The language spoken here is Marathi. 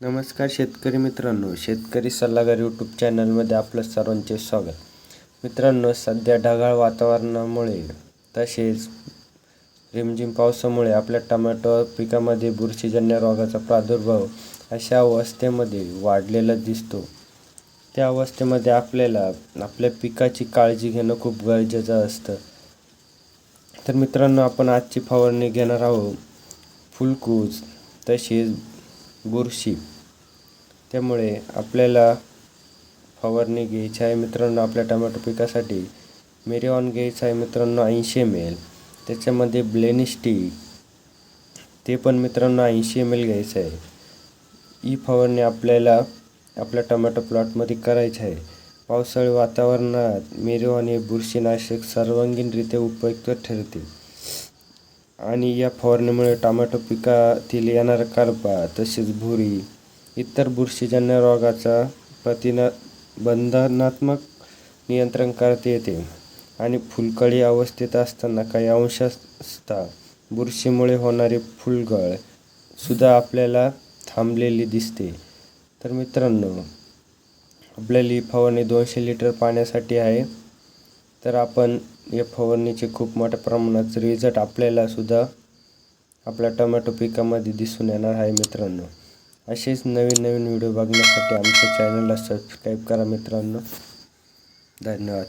नमस्कार शेतकरी मित्रांनो शेतकरी सल्लागार यूट्यूब चॅनलमध्ये आपलं सर्वांचे स्वागत. मित्रांनो सध्या ढगाळ वातावरणामुळे तसेच रिमझिम पावसामुळे आपल्या टमॅटो पिकामध्ये बुरशीजन्य रोगाचा प्रादुर्भाव अशा अवस्थेमध्ये वाढलेला दिसतो. त्या अवस्थेमध्ये आपल्याला आपल्या पिकाची काळजी घेणं खूप गरजेचं असतं. तर मित्रांनो आपण आजची फवारणी घेणार आहोत फुलकूज तसेच बुरशी. त्यामुळे आपल्याला फवारणी घ्यायची आहे मित्रांनो आपल्या टोमॅटो पिकासाठी. मेरिऑन घ्यायचं आहे मित्रांनो ऐंशी एम एल त्याच्यामध्ये ब्लेनिस्टी ते पण मित्रांनो ऐंशी एम एल घ्यायचं आहे. ही फवारणी आपल्याला आपल्या टोमॅटो प्लॉटमध्ये करायची आहे. पावसाळी वातावरणात मेरीऑन हे बुरशीनाशक सर्वांगीणरित्या उपयुक्त ठरते. आणि या फवारणीमुळे टोमॅटो पिकातील येणारा करपा तसेच भुरी इतर बुरशीजन्य रोगाचा प्रतिना बंधनात्मक नियंत्रण करता येते. आणि फुलकळी अवस्थेत असताना काही अंशतः बुरशीमुळे होणारे फुलगळ सुद्धा आपल्याला थांबलेली दिसते. तर मित्रांनो आपल्याला ही फवारणी दोनशे लिटर पाण्यासाठी आहे. तर आपण या फवारणीचे खूप मोठ्या प्रमाणात रिझल्ट आपल्याला सुद्धा आपल्या टोमॅटो पिकामध्ये दिसून येणार आहे मित्रांनो. असेच नवीन नवीन व्हिडिओ बघण्यासाठी आमच्या चॅनलला सबस्क्राईब करा मित्रांनो. धन्यवाद.